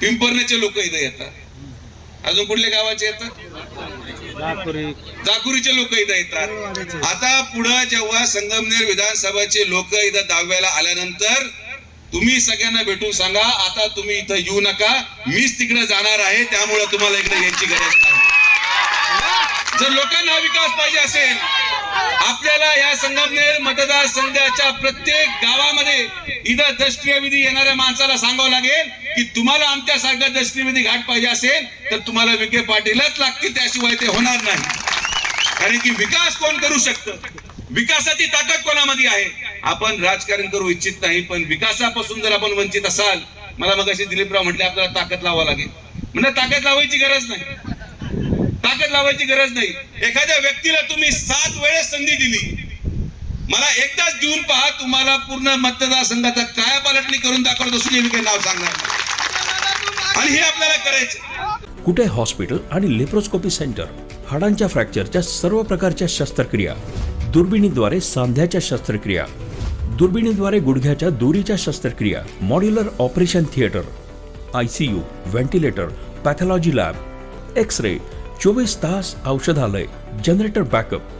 पिंपरण्याचे लोक इथे येतात. अजून कुठल्या गावाचे येतात? जाकुरीचे लोक इथं येतात. आता पुढं जेव्हा संगमनेर विधानसभाचे लोक इथं दहाव्याला आल्यानंतर तुम्ही सगळ्यांना भेटून सांगा आता तुम्ही इथं येऊ नका. मीच तिकडे जाणार आहे त्यामुळे तुम्हाला इकडे यायची गरज नाही. जर लोकांना विकास पाहिजे असेल आपल्याला या संगमनेर मतदारसंघाच्या प्रत्येक गावामध्ये इथं दर्शनीय विधी येणाऱ्या माणसाला सांगावं लागेल की तुम्हाला आमच्यासारख्या दर्शनीय घाट पाहिजे असेल तर तुम्हाला विखे पाटीलच लागतील त्याशिवाय ते होणार नाही. कारण की विकास कोण करू शकतं? विकासाची ताकद कोणामध्ये आहे? आपण राजकारण करू इच्छित नाही पण विकासापासून जर आपण वंचित असाल मला मग अशी दिलीपराव म्हटले आपल्याला ताकद लावावं लागेल. म्हणजे ताकद लावायची गरज नाही. ताकद लावायची गरज नाही. एखाद्या व्यक्तीला तुम्ही सात वेळेस संधी दिली. मला एकदाच देऊन पहा तुम्हाला पूर्ण मतदारसंघाचा काय पालटणी करून दाखवत असून हे मी काही नाव सांगणार आणि हे आपल्याला करायचं कुठे हॉस्पिटल आणि लेप्रोस्कोपी सेंटर हाडांच्या फ्रॅक्चरच्या सर्व प्रकारच्या शस्त्रक्रिया दुर्बिणीद्वारे सांध्याच्या शस्त्रक्रिया दुर्बिणीद्वारे गुडघ्याच्या दोरीच्या शस्त्रक्रिया modular operation theatre I C U ventilator pathology lab X ray चोवीस तास औषधालय generator backup